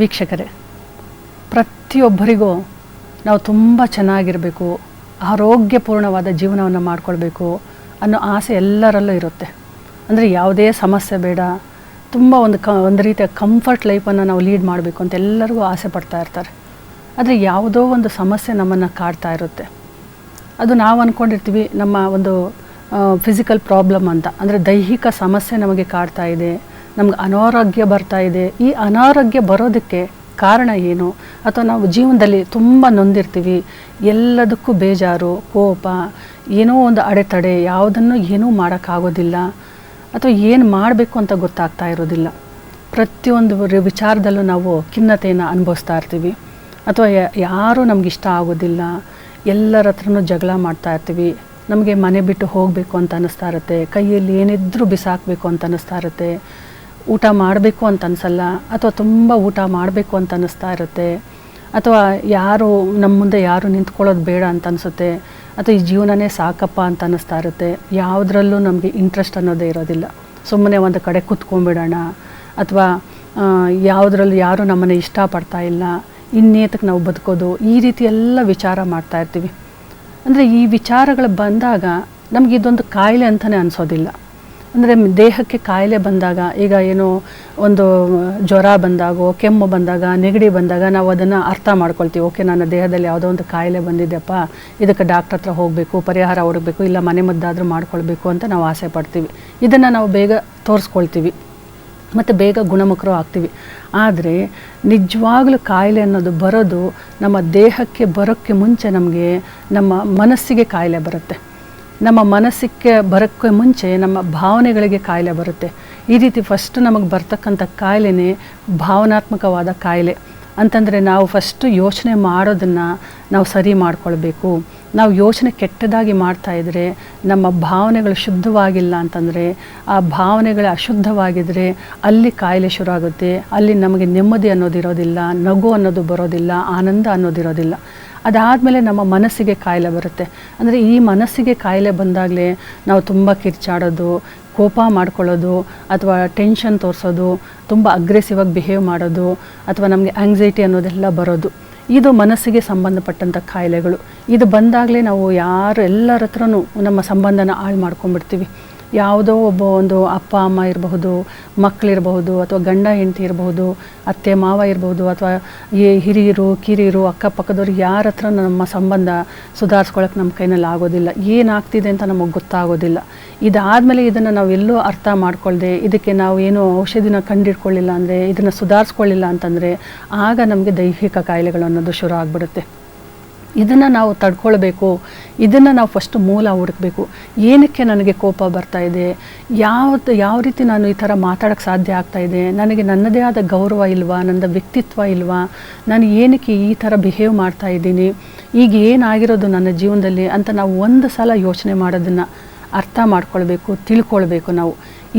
ವೀಕ್ಷಕರೇ, ಪ್ರತಿಯೊಬ್ಬರಿಗೂ ನಾವು ತುಂಬ ಚೆನ್ನಾಗಿರಬೇಕು, ಆರೋಗ್ಯಪೂರ್ಣವಾದ ಜೀವನವನ್ನು ಮಾಡಿಕೊಳ್ಬೇಕು ಅನ್ನೋ ಆಸೆ ಎಲ್ಲರಲ್ಲೂ ಇರುತ್ತೆ. ಅಂದರೆ ಯಾವುದೇ ಸಮಸ್ಯೆ ಬೇಡ, ತುಂಬ ಒಂದು ಕ, ಒಂದು ರೀತಿಯ ಕಂಫರ್ಟ್ ಲೈಫನ್ನು ನಾವು ಲೀಡ್ ಮಾಡಬೇಕು ಅಂತ ಎಲ್ಲರಿಗೂ ಆಸೆ ಪಡ್ತಾ ಇರ್ತಾರೆ. ಆದರೆ ಯಾವುದೋ ಒಂದು ಸಮಸ್ಯೆ ನಮ್ಮನ್ನು ಕಾಡ್ತಾ ಇರುತ್ತೆ. ಅದು ನಾವು ಅಂದ್ಕೊಂಡಿರ್ತೀವಿ ನಮ್ಮ ಒಂದು ಫಿಸಿಕಲ್ ಪ್ರಾಬ್ಲಮ್ ಅಂತ. ಅಂದರೆ ದೈಹಿಕ ಸಮಸ್ಯೆ ನಮಗೆ ಕಾಡ್ತಾ ಇದೆ ನಮ್ಗೆ ಅನಾರೋಗ್ಯ ಬರ್ತಾ ಇದೆ. ಈ ಅನಾರೋಗ್ಯ ಬರೋದಕ್ಕೆ ಕಾರಣ ಏನು? ಅಥವಾ ನಾವು ಜೀವನದಲ್ಲಿ ತುಂಬ ನೊಂದಿರ್ತೀವಿ. ಎಲ್ಲದಕ್ಕೂ ಬೇಜಾರು, ಕೋಪ, ಏನೋ ಒಂದು ಅಡೆತಡೆ, ಯಾವುದನ್ನು ಏನೂ ಮಾಡೋಕ್ಕಾಗೋದಿಲ್ಲ. ಅಥವಾ ಏನು ಮಾಡಬೇಕು ಅಂತ ಗೊತ್ತಾಗ್ತಾ ಇರೋದಿಲ್ಲ. ಪ್ರತಿಯೊಂದು ವಿಚಾರದಲ್ಲೂ ನಾವು ಖಿನ್ನತೆಯನ್ನು ಅನುಭವಿಸ್ತಾ ಇರ್ತೀವಿ. ಅಥವಾ ಯಾರೂ ನಮ್ಗೆ ಇಷ್ಟ ಆಗೋದಿಲ್ಲ. ಎಲ್ಲರ ಹತ್ರನೂ ಜಗಳ ಮಾಡ್ತಾ ಇರ್ತೀವಿ. ನಮಗೆ ಮನೆ ಬಿಟ್ಟು ಹೋಗಬೇಕು ಅಂತ ಅನ್ನಿಸ್ತಾ ಇರುತ್ತೆ. ಕೈಯಲ್ಲಿ ಏನಿದ್ರೂ ಬಿಸಾಕಬೇಕು ಅಂತ ಅನ್ನಿಸ್ತಾ ಇರುತ್ತೆ. ಊಟ ಮಾಡಬೇಕು ಅಂತ ಅನಿಸಲ್ಲ, ಅಥವಾ ತುಂಬ ಊಟ ಮಾಡಬೇಕು ಅಂತ ಅನ್ನಿಸ್ತಾ ಇರುತ್ತೆ, ಅಥವಾ ಯಾರು ನಮ್ಮ ಮುಂದೆ ಯಾರು ನಿಂತ್ಕೊಳ್ಳೋದು ಬೇಡ ಅಂತ ಅನಿಸುತ್ತೆ, ಅಥವಾ ಈ ಜೀವನನೇ ಸಾಕಪ್ಪ ಅಂತ ಅನ್ನಿಸ್ತಾ ಇರುತ್ತೆ, ಯಾವುದ್ರಲ್ಲೂ ನಮಗೆ ಇಂಟ್ರೆಸ್ಟ್ ಅನ್ನೋದೇ ಇರೋದಿಲ್ಲ. ಸುಮ್ಮನೆ ಒಂದು ಕಡೆ ಕೂತ್ಕೊಂಡ್ಬಿಡೋಣ, ಅಥವಾ ಯಾವುದ್ರಲ್ಲೂ ಯಾರೂ ನಮ್ಮನ್ನು ಇಷ್ಟಪಡ್ತಾ ಇಲ್ಲ ಇನ್ನೇತಕ್ಕೆ ನಾವು ಬದುಕೋದು, ಈ ರೀತಿ ಎಲ್ಲ ವಿಚಾರ ಮಾಡ್ತಾ ಇರ್ತೀವಿ. ಅಂದರೆ ಈ ವಿಚಾರಗಳು ಬಂದಾಗ ನಮಗಿದೊಂದು ಕಾಯಿಲೆ ಅಂತಲೇ ಅನಿಸೋದಿಲ್ಲ. ಅಂದರೆ ದೇಹಕ್ಕೆ ಕಾಯಿಲೆ ಬಂದಾಗ, ಈಗ ಏನೋ ಒಂದು ಜ್ವರ ಬಂದಾಗೋ, ಕೆಮ್ಮು ಬಂದಾಗ, ನೆಗಡಿ ಬಂದಾಗ ನಾವು ಅದನ್ನು ಅರ್ಥ ಮಾಡ್ಕೊಳ್ತೀವಿ. ಓಕೆ, ನನ್ನ ದೇಹದಲ್ಲಿ ಯಾವುದೋ ಒಂದು ಕಾಯಿಲೆ ಬಂದಿದ್ದೆಪ್ಪ ಇದಕ್ಕೆ ಡಾಕ್ಟ್ರ್ ಹತ್ರ ಹೋಗಬೇಕು, ಪರಿಹಾರ ಹುಡುಕಬೇಕು, ಇಲ್ಲ ಮನೆ ಮದ್ದಾದರೂ ಮಾಡ್ಕೊಳ್ಬೇಕು ಅಂತ ನಾವು ಆಸೆ ಪಡ್ತೀವಿ. ಇದನ್ನು ನಾವು ಬೇಗ ತೋರಿಸ್ಕೊಳ್ತೀವಿ. ಮತ್ತು ಬೇಗ ಗುಣಮುಖರು ಆಗ್ತೀವಿ. ಆದರೆ ನಿಜವಾಗ್ಲೂ ಕಾಯಿಲೆ ಅನ್ನೋದು ಬರೋದು ನಮ್ಮ ದೇಹಕ್ಕೆ ಬರೋಕ್ಕೆ ಮುಂಚೆ ನಮಗೆ ನಮ್ಮ ಮನಸ್ಸಿಗೆ ಕಾಯಿಲೆ ಬರುತ್ತೆ. ನಮ್ಮ ಮನಸ್ಸಿಗೆ ಬರೋಕ್ಕೆ ಮುಂಚೆ ನಮ್ಮ ಭಾವನೆಗಳಿಗೆ ಕಾಯಿಲೆ ಬರುತ್ತೆ. ಈ ರೀತಿ ಫಸ್ಟ್ ನಮಗೆ ಬರ್ತಕ್ಕಂಥ ಕಾಯಿಲೆನೇ ಭಾವನಾತ್ಮಕವಾದ ಕಾಯಿಲೆ. ಅಂತಂದರೆ ನಾವು ಫಸ್ಟು ಯೋಚನೆ ಮಾಡೋದನ್ನು ನಾವು ಸರಿ ಮಾಡಿಕೊಳ್ಬೇಕು. ನಾವು ಯೋಚನೆ ಕೆಟ್ಟದಾಗಿ ಮಾಡ್ತಾಯಿದ್ರೆ ನಮ್ಮ ಭಾವನೆಗಳು ಶುದ್ಧವಾಗಿಲ್ಲ ಅಂತಂದರೆ ಆ ಭಾವನೆಗಳು ಅಶುದ್ಧವಾಗಿದ್ದರೆ ಅಲ್ಲಿ ಕಾಯಿಲೆ ಶುರು ಆಗುತ್ತೆ ಅಲ್ಲಿ ನಮಗೆ ನೆಮ್ಮದಿ ಅನ್ನೋದಿರೋದಿಲ್ಲ ನಗು ಅನ್ನೋದು ಬರೋದಿಲ್ಲ, ಆನಂದ ಅನ್ನೋದಿರೋದಿಲ್ಲ ಅದಾದಮೇಲೆ ನಮ್ಮ ಮನಸ್ಸಿಗೆ ಕಾಯಿಲೆ ಬರುತ್ತೆ. ಅಂದರೆ ಈ ಮನಸ್ಸಿಗೆ ಕಾಯಿಲೆ ಬಂದಾಗಲೇ ನಾವು ತುಂಬ ಕಿರ್ಚಾಡೋದು, ಕೋಪ ಮಾಡ್ಕೊಳ್ಳೋದು, ಅಥವಾ ಟೆನ್ಷನ್ ತೋರಿಸೋದು, ತುಂಬ ಅಗ್ರೆಸಿವ್ ಆಗಿ ಬಿಹೇವ್ ಮಾಡೋದು, ಅಥವಾ ನಮಗೆ ಆಂಗ್ಸೈಟಿ ಅನ್ನೋದೆಲ್ಲ ಬರೋದು. ಇದು ಮನಸ್ಸಿಗೆ ಸಂಬಂಧಪಟ್ಟಂಥ ಕಾಯಿಲೆಗಳು. ಇದು ಬಂದಾಗಲೇ ನಾವು ಯಾರು ಎಲ್ಲರ ಹತ್ರನೂ ನಮ್ಮ ಸಂಬಂಧನ ಹಾಳು ಮಾಡ್ಕೊಂಡ್ಬಿಡ್ತೀವಿ. ಯಾವುದೋ ಒಬ್ಬ ಒಂದು ಅಪ್ಪ, ಅಮ್ಮ ಇರಬಹುದು ಮಕ್ಕಳಿರಬಹುದು ಅಥವಾ ಗಂಡ, ಹೆಂಡತಿ ಇರಬಹುದು, ಅತ್ತೆ, ಮಾವ ಇರಬಹುದು, ಅಥವಾ ಈ ಹಿರಿಯರು, ಕಿರಿಯರು, ಅಕ್ಕಪಕ್ಕದವ್ರು ಯಾರ ಹತ್ರ ನಮ್ಮ ಸಂಬಂಧ ಸುಧಾರಿಸ್ಕೊಳಕ್ಕೆ ನಮ್ಮ ಕೈನಲ್ಲಿ ಆಗೋದಿಲ್ಲ. ಏನಾಗ್ತಿದೆ ಅಂತ ನಮಗೆ ಗೊತ್ತಾಗೋದಿಲ್ಲ. ಇದಾದಮೇಲೆ ಇದನ್ನು ನಾವು ಎಲ್ಲೂ ಅರ್ಥ ಮಾಡ್ಕೊಳ್ದೆ, ಇದಕ್ಕೆ ನಾವು ಏನು ಔಷಧಿನ ಕಂಡಿಡ್ಕೊಳ್ಳಿಲ್ಲ ಅಂದರೆ, ಇದನ್ನು ಸುಧಾರಿಸ್ಕೊಳ್ಳಿಲ್ಲ ಅಂತಂದರೆ, ಆಗ ನಮಗೆ ದೈಹಿಕ ಕಾಯಿಲೆಗಳು ಅನ್ನೋದು ಶುರು ಆಗಿಬಿಡುತ್ತೆ. ಇದನ್ನು ನಾವು ತಡ್ಕೊಳ್ಬೇಕು, ಇದನ್ನು ನಾವು ಫಸ್ಟ್ ಮೂಲ ಹುಡುಕಬೇಕು. ಏನಕ್ಕೆ ನನಗೆ ಕೋಪ ಬರ್ತಾ ಇದೆ? ಯಾವತ್ತು ಯಾವ ರೀತಿ ನಾನು ಈ ಥರ ಮಾತಾಡೋಕ್ಕೆ ಸಾಧ್ಯ ಆಗ್ತಾ ಇದೆ? ನನಗೆ ನನ್ನದೇ ಆದ ಗೌರವ ಇಲ್ವಾ? ನನ್ನ ವ್ಯಕ್ತಿತ್ವ ಇಲ್ವಾ? ನಾನು ಏನಕ್ಕೆ ಈ ಥರ ಬಿಹೇವ್ ಮಾಡ್ತಾ ಇದ್ದೀನಿ? ಈಗ ಏನಾಗಿರೋದು ನನ್ನ ಜೀವನದಲ್ಲಿ ಅಂತ ನಾವು ಒಂದು ಸಲ ಯೋಚನೆ ಮಾಡೋದನ್ನು ಅರ್ಥ ಮಾಡ್ಕೊಳ್ಬೇಕು, ತಿಳ್ಕೊಳ್ಬೇಕು ನಾವು.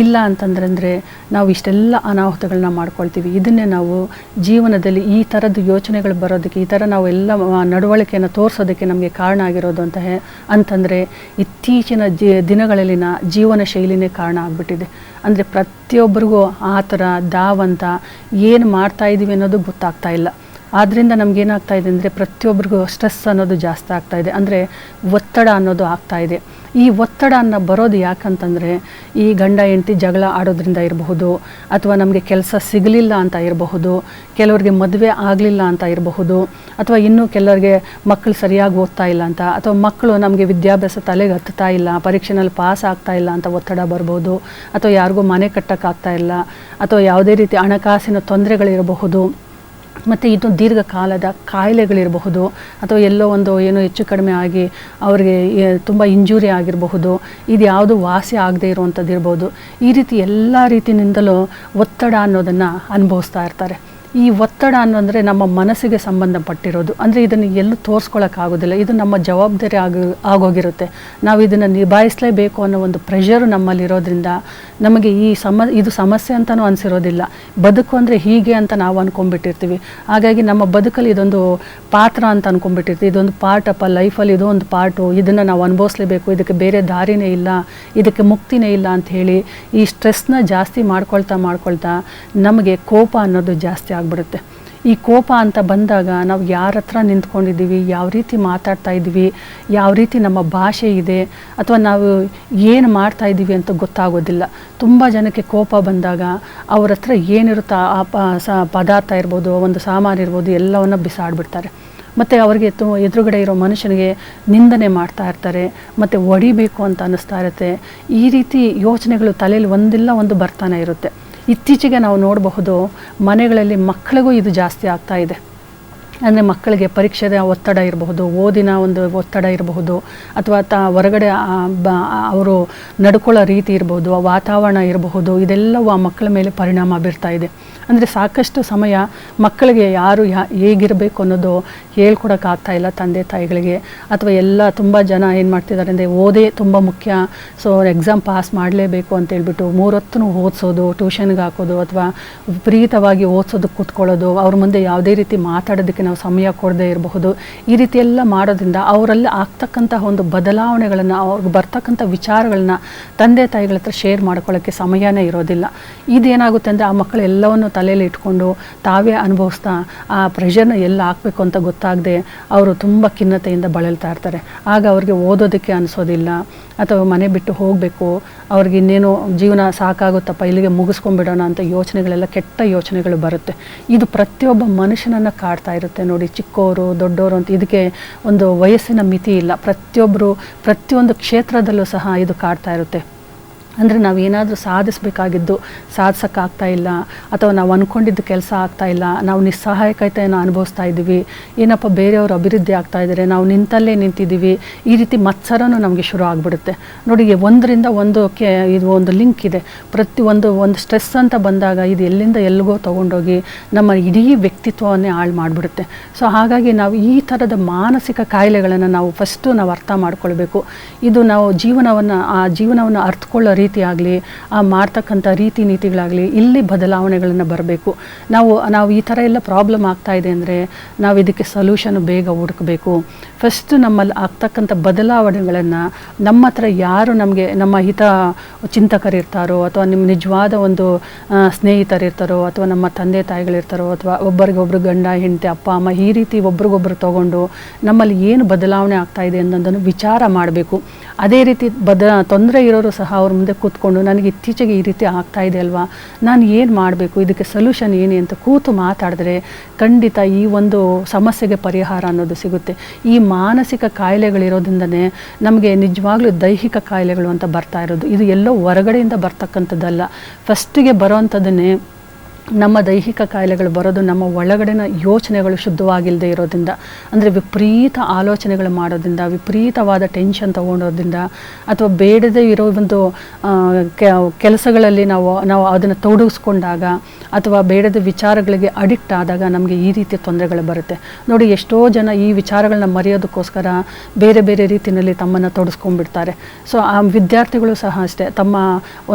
ಇಲ್ಲ ಅಂತಂದ್ರೆ ನಾವು ಇಷ್ಟೆಲ್ಲ ಅನಾಹುತಗಳನ್ನ ಮಾಡ್ಕೊಳ್ತೀವಿ. ಇದನ್ನೇ ನಾವು ಜೀವನದಲ್ಲಿ ಈ ಥರದ್ದು ಯೋಚನೆಗಳು ಬರೋದಕ್ಕೆ, ಈ ಥರ ನಾವು ಎಲ್ಲ ನಡವಳಿಕೆಯನ್ನು ತೋರಿಸೋದಕ್ಕೆ ನಮಗೆ ಕಾರಣ ಆಗಿರೋದು ಅಂತ ಅಂತಂದರೆ ಇತ್ತೀಚಿನ ಜಿ, ದಿನಗಳಲ್ಲಿನ ಜೀವನ ಶೈಲಿನೇ ಕಾರಣ ಆಗಿಬಿಟ್ಟಿದೆ. ಅಂದರೆ ಪ್ರತಿಯೊಬ್ಬರಿಗೂ ಆ ಥರ ದಾವಂತ ಏನು ಮಾಡ್ತಾ ಇದ್ದೀವಿ ಅನ್ನೋದು ಗೊತ್ತಾಗ್ತಾ ಇಲ್ಲ. ಆದ್ದರಿಂದ ನಮಗೇನಾಗ್ತಾ ಇದೆ ಅಂದರೆ ಪ್ರತಿಯೊಬ್ಬರಿಗೂ ಸ್ಟ್ರೆಸ್ ಅನ್ನೋದು ಜಾಸ್ತಿ ಆಗ್ತಾ ಇದೆ. ಅಂದರೆ ಒತ್ತಡ ಅನ್ನೋದು ಆಗ್ತಾ ಇದೆ. ಈ ಒತ್ತಡ ಅನ್ನೋ ಬರೋದು ಯಾಕಂತಂದರೆ ಈ ಗಂಡ ಹೆಂಡತಿ ಜಗಳ ಆಡೋದ್ರಿಂದ ಇರಬಹುದು, ಅಥವಾ ನಮಗೆ ಕೆಲಸ ಸಿಗಲಿಲ್ಲ ಅಂತ ಇರಬಹುದು, ಕೆಲವರಿಗೆ ಮದುವೆ ಆಗಲಿಲ್ಲ ಅಂತ ಇರಬಹುದು, ಅಥವಾ ಇನ್ನೂ ಕೆಲವರಿಗೆ ಮಕ್ಕಳು ಸರಿಯಾಗಿ ಓದ್ತಾ ಇಲ್ಲ ಅಂತ, ಅಥವಾ ಮಕ್ಕಳು ನಮಗೆ ವಿದ್ಯಾಭ್ಯಾಸ ತಲೆಗೆ ಹತ್ತುತ್ತಾ ಇಲ್ಲ, ಪರೀಕ್ಷೆನಲ್ಲಿ ಪಾಸ್ ಆಗ್ತಾ ಇಲ್ಲ ಅಂತ ಒತ್ತಡ ಬರ್ಬೋದು ಅಥವಾ ಯಾರಿಗೂ ಮನೆ ಕಟ್ಟೋಕ್ಕಾಗ್ತಾ ಇಲ್ಲ, ಅಥವಾ ಯಾವುದೇ ರೀತಿ ಹಣಕಾಸಿನ ತೊಂದರೆಗಳಿರಬಹುದು ಮತ್ತು ಇದು ದೀರ್ಘಕಾಲದ ಕಾಯಿಲೆಗಳಿರಬಹುದು ಅಥವಾ ಎಲ್ಲೋ ಒಂದು ಏನೋ ಹೆಚ್ಚು ಕಡಿಮೆ ಆಗಿ ಅವರಿಗೆ ತುಂಬ ಇಂಜುರಿ ಆಗಿರಬಹುದು. ಇದು ಯಾವುದು ವಾಸಿ ಆಗದೆ ಇರುವಂಥದ್ದು ಇರ್ಬೋದು ಈ ರೀತಿ ಎಲ್ಲ ರೀತಿಯಿಂದಲೂ ಒತ್ತಡ ಅನ್ನೋದನ್ನು ಅನುಭವಿಸ್ತಾ ಇರ್ತಾರೆ. ಈ ಒತ್ತಡ ಅನ್ನೋಂದರೆ ನಮ್ಮ ಮನಸ್ಸಿಗೆ ಸಂಬಂಧಪಟ್ಟಿರೋದು. ಅಂದರೆ ಇದನ್ನು ಎಲ್ಲೂ ತೋರಿಸ್ಕೊಳ್ಳೋಕ್ಕಾಗೋದಿಲ್ಲ ಇದು ನಮ್ಮ ಜವಾಬ್ದಾರಿ ಆಗಿ, ಆಗೋಗಿರುತ್ತೆ. ನಾವು ಇದನ್ನು ನಿಭಾಯಿಸಲೇಬೇಕು ಅನ್ನೋ ಒಂದು ಪ್ರೆಷರು ನಮ್ಮಲ್ಲಿರೋದ್ರಿಂದ ನಮಗೆ ಈ ಸಮ, ಇದು ಸಮಸ್ಯೆ ಅಂತಲೂ ಅನಿಸಿರೋದಿಲ್ಲ. ಬದುಕು ಅಂದರೆ ಹೀಗೆ ಅಂತ ನಾವು ಅಂದ್ಕೊಂಡ್ಬಿಟ್ಟಿರ್ತೀವಿ ಹಾಗಾಗಿ ನಮ್ಮ ಬದುಕಲ್ಲಿ ಇದೊಂದು ಪಾತ್ರ ಅಂತ ಅಂದ್ಕೊಂಡ್ಬಿಟ್ಟಿರ್ತೀವಿ ಇದೊಂದು ಪಾರ್ಟ್ ಅಪ್ಪ ಲೈಫಲ್ಲಿ ಇದು ಒಂದು ಪಾರ್ಟು ಇದನ್ನು ನಾವು ಅನುಭವಿಸ್ಲೇಬೇಕು. ಇದಕ್ಕೆ ಬೇರೆ ದಾರಿನೇ ಇಲ್ಲ. ಇದಕ್ಕೆ ಮುಕ್ತಿನೇ ಇಲ್ಲ ಅಂತ ಹೇಳಿ ಈ ಸ್ಟ್ರೆಸ್ನ ಜಾಸ್ತಿ ಮಾಡ್ಕೊಳ್ತಾ ಮಾಡ್ಕೊಳ್ತಾ ನಮಗೆ ಕೋಪ ಅನ್ನೋದು ಜಾಸ್ತಿ ಆಗಿಬಿಡುತ್ತೆ. ಈ ಕೋಪ ಅಂತ ಬಂದಾಗ ನಾವು ಯಾರ ಹತ್ರ ನಿಂತ್ಕೊಂಡಿದ್ದೀವಿ, ಯಾವ ರೀತಿ ಮಾತಾಡ್ತಾ ಇದ್ದೀವಿ, ಯಾವ ರೀತಿ ನಮ್ಮ ಭಾಷೆ ಇದೆ, ಅಥವಾ ನಾವು ಏನು ಮಾಡ್ತಾ ಇದ್ದೀವಿ ಅಂತ ಗೊತ್ತಾಗೋದಿಲ್ಲ. ತುಂಬ ಜನಕ್ಕೆ ಕೋಪ ಬಂದಾಗ ಅವ್ರ ಹತ್ರ ಏನಿರುತ್ತೋ ಆ ಪದಾರ್ಥ ಇರ್ಬೋದು, ಒಂದು ಸಾಮಾನು ಇರ್ಬೋದು, ಎಲ್ಲವನ್ನ ಬಿಸಾಡ್ಬಿಡ್ತಾರೆ. ಮತ್ತು ಅವರಿಗೆ ತು, ಎದುರುಗಡೆ ಇರೋ ಮನುಷ್ಯನಿಗೆ ನಿಂದನೆ ಮಾಡ್ತಾ ಇರ್ತಾರೆ, ಮತ್ತು ಒಡಿಬೇಕು ಅಂತ ಅನ್ನಿಸ್ತಾ ಇರುತ್ತೆ. ಈ ರೀತಿ ಯೋಚನೆಗಳು ತಲೆಯಲ್ಲಿ ಒಂದಿಲ್ಲ, ಒಂದು ಬರ್ತಾನೆ ಇರುತ್ತೆ. ಇತ್ತೀಚೆಗೆ ನಾವು ನೋಡಬಹುದು ಮನೆಗಳಲ್ಲಿ ಮಕ್ಕಳಿಗೂ ಇದು ಜಾಸ್ತಿ ಆಗ್ತಾ ಇದೆ. ಅಂದರೆ ಮಕ್ಕಳಿಗೆ ಪರೀಕ್ಷೆದ ಒತ್ತಡ ಇರಬಹುದು, ಓದಿನ ಒಂದು ಒತ್ತಡ ಇರಬಹುದು, ಅಥವಾ ತ ಹೊರಗಡೆ ಅವರು ನಡ್ಕೊಳ್ಳೋ ರೀತಿ ಇರಬಹುದು, ಆ ವಾತಾವರಣ ಇರಬಹುದು, ಇದೆಲ್ಲವೂ ಆ ಮಕ್ಕಳ ಮೇಲೆ ಪರಿಣಾಮ ಬೀರ್ತಾ ಇದೆ. ಅಂದರೆ ಸಾಕಷ್ಟು ಸಮಯ ಮಕ್ಕಳಿಗೆ ಯಾರು ಯಾ, ಹೇಗಿರಬೇಕು ಅನ್ನೋದು ಹೇಳ್ಕೊಡೋಕ್ಕಾಗ್ತಾ ಇಲ್ಲ ತಂದೆ ತಾಯಿಗಳಿಗೆ. ಅಥವಾ ಎಲ್ಲ ತುಂಬ ಜನ ಏನು ಮಾಡ್ತಿದ್ದಾರೆ ಅಂದರೆ ಓದೇ ತುಂಬ ಮುಖ್ಯ. ಸೊ ಎಕ್ಸಾಮ್ ಪಾಸ್ ಮಾಡಲೇಬೇಕು ಅಂತ ಹೇಳ್ಬಿಟ್ಟು ಮೂರೊತ್ತು ಓದಿಸೋದು ಟ್ಯೂಷನ್ಗೆ ಹಾಕೋದು, ಅಥವಾ ವಿಪರೀತವಾಗಿ ಓದಿಸೋದಕ್ಕೆ ಕೂತ್ಕೊಳ್ಳೋದು, ಅವ್ರ ಮುಂದೆ ಯಾವುದೇ ರೀತಿ ಮಾತಾಡೋದಕ್ಕೆ ನಾವು ಸಮಯ ಕೊಡದೇ ಇರಬಹುದು. ಈ ರೀತಿ ಎಲ್ಲ ಮಾಡೋದ್ರಿಂದ ಅವರಲ್ಲಿ ಆಗ್ತಕ್ಕಂತಹ ಒಂದು ಬದಲಾವಣೆಗಳನ್ನು, ಅವ್ರಿಗೆ ಬರ್ತಕ್ಕಂಥ ವಿಚಾರಗಳನ್ನ ತಂದೆ ತಾಯಿಗಳ ಹತ್ರ ಶೇರ್ ಮಾಡ್ಕೊಳ್ಳೋಕ್ಕೆ ಸಮಯನೇ ಇರೋದಿಲ್ಲ. ಇದೇನಾಗುತ್ತೆ ಅಂದರೆ ಆ ಮಕ್ಕಳು ಎಲ್ಲವನ್ನು ತಲೆಯಲ್ಲಿ ಇಟ್ಕೊಂಡು ತಾವೇ ಅನುಭವಿಸ್ತಾ ಆ ಪ್ರೆಷರ್ನ ಎಲ್ಲ ಹಾಕಬೇಕು ಅಂತ ಗೊತ್ತಾಗದೆ ಅವರು ತುಂಬ ಖಿನ್ನತೆಯಿಂದ ಬಳಲ್ತಾ ಇರ್ತಾರೆ. ಆಗ ಅವ್ರಿಗೆ ಓದೋದಕ್ಕೆ ಅನಿಸೋದಿಲ್ಲ. ಅಥವಾ ಮನೆ ಬಿಟ್ಟು ಹೋಗಬೇಕು, ಅವ್ರಿಗೆ ಇನ್ನೇನು ಜೀವನ ಸಾಕಾಗುತ್ತಪ್ಪ, ಇಲ್ಲಿಗೆ ಮುಗಿಸ್ಕೊಂಡ್ಬಿಡೋಣ ಅಂತ ಯೋಚನೆಗಳೆಲ್ಲ ಕೆಟ್ಟ ಯೋಚನೆಗಳು ಬರುತ್ತೆ. ಇದು ಪ್ರತಿಯೊಬ್ಬ ಮನುಷ್ಯನನ್ನು ಕಾಡ್ತಾ ಇರುತ್ತೆ ನೋಡಿ ಚಿಕ್ಕವರು ದೊಡ್ಡವರು ಅಂತ ಇದಕ್ಕೆ ಒಂದು ವಯಸ್ಸಿನ ಮಿತಿ ಇಲ್ಲ. ಪ್ರತಿಯೊಬ್ಬರು ಪ್ರತಿಯೊಂದು ಕ್ಷೇತ್ರದಲ್ಲೂ ಸಹ ಇದು ಕಾಡ್ತಾ ಇರುತ್ತೆ. ಅಂದರೆ ನಾವು ಏನಾದರೂ ಸಾಧಿಸಬೇಕಾಗಿದ್ದು ಸಾಧಿಸೋಕ್ಕಾಗ್ತಾ ಇಲ್ಲ, ಅಥವಾ ನಾವು ಅಂದ್ಕೊಂಡಿದ್ದು ಕೆಲಸ ಆಗ್ತಾ ಇಲ್ಲ, ನಾವು ನಿಸ್ಸಹಾಯಕತೆಯನ್ನು ಅನುಭವಿಸ್ತಾ ಇದ್ದೀವಿ, ಏನಪ್ಪ ಬೇರೆಯವರು ಅಭಿವೃದ್ಧಿ ಆಗ್ತಾ ಇದ್ದಾರೆ, ನಾವು ನಿಂತಲ್ಲೇ ನಿಂತಿದ್ದೀವಿ, ಈ ರೀತಿ ಮತ್ಸರನೂ ನಮಗೆ ಶುರು ಆಗಿಬಿಡುತ್ತೆ. ನೋಡಿ ಒಂದರಿಂದ ಒಂದು ಕೆ, ಇದು ಒಂದು ಲಿಂಕ್ ಇದೆ. ಪ್ರತಿ ಒಂದು ಒಂದು ಸ್ಟ್ರೆಸ್ ಅಂತ ಬಂದಾಗ ಇದು ಎಲ್ಲಿಂದ ಎಲ್ಲಿಗೋ ತೊಗೊಂಡೋಗಿ ನಮ್ಮ ಇಡೀ ವ್ಯಕ್ತಿತ್ವವನ್ನೇ ಹಾಳು ಮಾಡಿಬಿಡುತ್ತೆ. ಸೊ ಹಾಗಾಗಿ ನಾವು ಈ ಥರದ ಮಾನಸಿಕ ಕಾಯಿಲೆಗಳನ್ನು ನಾವು ಫಸ್ಟು ನಾವು ಅರ್ಥ ಮಾಡ್ಕೊಳ್ಬೇಕು. ಇದು ನಾವು ಜೀವನವನ್ನು, ಆ ಜೀವನವನ್ನು ಅರ್ಥಕೊಳ್ಳೋ ರೀತಿ ಆಗಲಿ ಆ ಮಾಡ್ತಕ್ಕಂಥ ರೀತಿ ನೀತಿಗಳಾಗಲಿ, ಇಲ್ಲಿ ಬದಲಾವಣೆಗಳನ್ನು ಬರಬೇಕು. ನಾವು ನಾವು ಈ ಥರ ಎಲ್ಲ ಪ್ರಾಬ್ಲಮ್ ಆಗ್ತಾ ಇದೆ ಅಂದರೆ ನಾವು ಇದಕ್ಕೆ ಸೊಲ್ಯೂಷನ್ ಬೇಗ ಹುಡುಕಬೇಕು. ಫಸ್ಟ್ ನಮ್ಮಲ್ಲಿ ಆಗ್ತಕ್ಕಂಥ ಬದಲಾವಣೆಗಳನ್ನು ನಮ್ಮ ಹತ್ರ ಯಾರು ನಮಗೆ, ನಮ್ಮ ಹಿತ ಚಿಂತಕರಿರ್ತಾರೋ ಅಥವಾ ನಿಮ್ಮ ನಿಜವಾದ ಒಂದು ಸ್ನೇಹಿತರಿರ್ತಾರೋ ಅಥವಾ ನಮ್ಮ ತಂದೆ ತಾಯಿಗಳಿರ್ತಾರೋ ಅಥವಾ ಒಬ್ಬರಿಗೊಬ್ರು ಗಂಡ, ಹೆಂಡತಿ, ಅಪ್ಪ, ಅಮ್ಮ ಈ ರೀತಿ ಒಬ್ರಿಗೊಬ್ರು ತಗೊಂಡು ನಮ್ಮಲ್ಲಿ ಏನು ಬದಲಾವಣೆ ಆಗ್ತಾ ಇದೆ ಅನ್ನೋದನ್ನು ವಿಚಾರ ಮಾಡಬೇಕು. ಅದೇ ರೀತಿ ಬದ, ತೊಂದರೆ ಇರೋರು ಸಹ ಅವ್ರ ಮುಂದೆ ಕೂತ್ಕೊಂಡು ನನಗೆ ಇತ್ತೀಚೆಗೆ ಈ ರೀತಿ ಆಗ್ತಾ ಇದೆ ಅಲ್ವಾ? ನಾನು ಏನು ಮಾಡಬೇಕು? ಇದಕ್ಕೆ ಸೊಲ್ಯೂಷನ್ ಏನು ಅಂತ ಕೂತು ಮಾತಾಡಿದ್ರೆ ಖಂಡಿತ ಈ ಒಂದು ಸಮಸ್ಯೆಗೆ ಪರಿಹಾರ ಅನ್ನೋದು ಸಿಗುತ್ತೆ. ಈ ಮಾನಸಿಕ ಕಾಯಿಲೆಗಳಿರೋದ್ರಿಂದನೇ ನಮಗೆ ನಿಜವಾಗ್ಲೂ ದೈಹಿಕ ಕಾಯಿಲೆಗಳು ಅಂತ ಬರ್ತಾ ಇರೋದು. ಇದು ಎಲ್ಲೋ ಹೊರಗಡೆಯಿಂದ ಬರ್ತಕ್ಕಂಥದ್ದಲ್ಲ. ಫಸ್ಟಿಗೆ ಬರೋವಂಥದ್ದನ್ನೇ ನಮ್ಮ ದೈಹಿಕ ಕಾಯಿಲೆಗಳು ಬರೋದು, ನಮ್ಮ ಒಳಗಡೆನ ಯೋಚನೆಗಳು ಶುದ್ಧವಾಗಿಲ್ಲದೆ ಇರೋದ್ರಿಂದ, ಅಂದರೆ ವಿಪರೀತ ಆಲೋಚನೆಗಳು ಮಾಡೋದ್ರಿಂದ, ವಿಪರೀತವಾದ ಟೆನ್ಷನ್ ತೊಗೊಂಡೋದ್ರಿಂದ, ಅಥವಾ ಬೇಡದೇ ಇರೋ ಒಂದು ಕೆಲಸಗಳಲ್ಲಿ ನಾವು ನಾವು ಅದನ್ನು ತೊಡಗಿಸ್ಕೊಂಡಾಗ, ಅಥವಾ ಬೇಡದ ವಿಚಾರಗಳಿಗೆ ಅಡಿಕ್ಟ್ ಆದಾಗ ನಮಗೆ ಈ ರೀತಿಯ ತೊಂದರೆಗಳು ಬರುತ್ತೆ. ನೋಡಿ, ಎಷ್ಟೋ ಜನ ಈ ವಿಚಾರಗಳನ್ನ ಮರೆಯೋದಕ್ಕೋಸ್ಕರ ಬೇರೆ ಬೇರೆ ರೀತಿಯಲ್ಲಿ ತಮ್ಮನ್ನು ತೊಡಸ್ಕೊಂಡ್ಬಿಡ್ತಾರೆ. ಸೊ ಆ ವಿದ್ಯಾರ್ಥಿಗಳು ಸಹ ಅಷ್ಟೇ, ತಮ್ಮ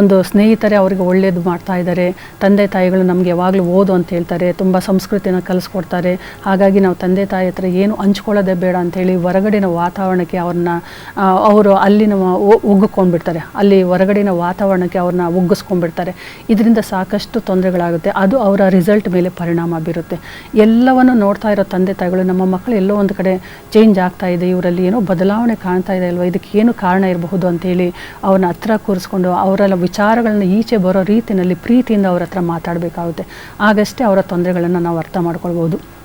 ಒಂದು ಸ್ನೇಹಿತರೇ ಅವರಿಗೆ ಒಳ್ಳೆಯದು ಮಾಡ್ತಾ ಇದ್ದಾರೆ, ತಂದೆ ತಾಯಿಗಳು ನಮಗೆ ಯಾವಾಗಲೂ ಓದು ಅಂತ ಹೇಳ್ತಾರೆ, ತುಂಬ ಸಂಸ್ಕೃತಿನ ಕಲಿಸ್ಕೊಡ್ತಾರೆ. ಹಾಗಾಗಿ ನಾವು ತಂದೆ ತಾಯಿ ಹತ್ರ ಏನು ಹಂಚ್ಕೊಳ್ಳೋದೇ ಬೇಡ ಅಂಥೇಳಿ ಹೊರಗಡೆನ ವಾತಾವರಣಕ್ಕೆ ಅವ್ರನ್ನ ಅವರು ಅಲ್ಲಿನ ಒಗ್ಗಿಕೊಂಡ್ಬಿಡ್ತಾರೆ ಅಲ್ಲಿ ಹೊರಗಡೆನ ವಾತಾವರಣಕ್ಕೆ ಅವ್ರನ್ನ ಒಗ್ಗಿಸ್ಕೊಂಡ್ಬಿಡ್ತಾರೆ ಇದರಿಂದ ಸಾಕಷ್ಟು ತೊಂದರೆಗಳಾಗುತ್ತೆ. ಅದು ಅವರ ರಿಸಲ್ಟ್ ಮೇಲೆ ಪರಿಣಾಮ ಬೀರುತ್ತೆ. ಎಲ್ಲವನ್ನು ನೋಡ್ತಾ ಇರೋ ತಂದೆ ತಾಯಿಗಳು, ನಮ್ಮ ಮಕ್ಕಳು ಎಲ್ಲೋ ಒಂದು ಕಡೆ ಚೇಂಜ್ ಆಗ್ತಾ ಇದೆ, ಇವರಲ್ಲಿ ಏನೋ ಬದಲಾವಣೆ ಕಾಣ್ತಾ ಇದೆ ಅಲ್ವಾ? ಇದಕ್ಕೆ ಏನು ಕಾರಣ ಇರಬಹುದು ಅಂತೇಳಿ ಅವ್ರನ್ನ ಹತ್ರ ಕೂರಿಸ್ಕೊಂಡು ಅವರೆಲ್ಲ ವಿಚಾರಗಳನ್ನ ಈಚೆ ಬರೋ ರೀತಿಯಲ್ಲಿ ಪ್ರೀತಿಯಿಂದ ಅವ್ರ ಹತ್ರ ಮಾತಾಡಬೇಕಾಗುತ್ತೆ. ಆಗಷ್ಟೇ ಅವರ ತೊಂದರೆಗಳನ್ನು ನಾವು ಅರ್ಥ ಮಾಡ್ಕೊಳ್ಬೋದು